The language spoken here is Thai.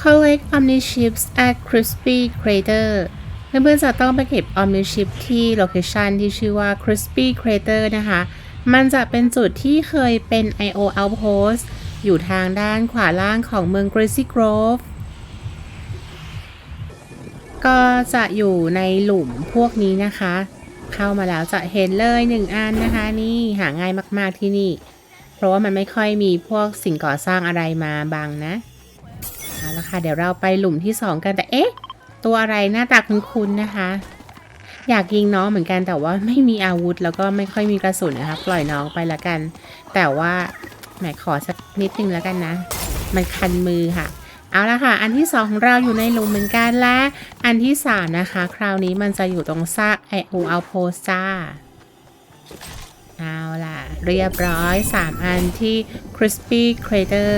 collect omni chips at crispy crater เพื่อนๆจะต้องไปเก็บ omni chip ที่โลเคชันที่ชื่อว่า crispy crater นะคะ มันจะเป็นจุดที่เคยเป็น IO outpost อยู่ทางด้านขวาล่างของเมือง Gracie Grove ก็จะอยู่ในหลุมพวกนี้นะคะ เข้ามาแล้วจะเห็นเลยหนึ่งอันนะคะนี่หาง่ายมากๆที่นี่ เพราะว่ามันไม่ค่อยมีพวกสิ่งก่อสร้างอะไรมาบังนะ เอาละค่ะ เดี๋ยวเราไปหลุมที่2กันแต่เอ๊ะ ตัวอะไรหน้าตาคุ้นๆนะคะ อยากยิงน้องเหมือนกันแต่ว่าไม่มีอาวุธแล้วก็ไม่ค่อยมีกระสุนนะคะ ปล่อยน้องไปละกัน แต่ว่าแหมขอสักนิดนึงแล้วกันนะ มันคันมือค่ะเอาละค่ะ อันที่สองของเราอยู่ในหลุมเหมือนกันและ อันที่สามนะคะ คราวนี้มันจะอยู่ตรงซากไอโอเอาโพสจ้าเอาล่ะ เรียบร้อย 3 อันที่ Crispy Crater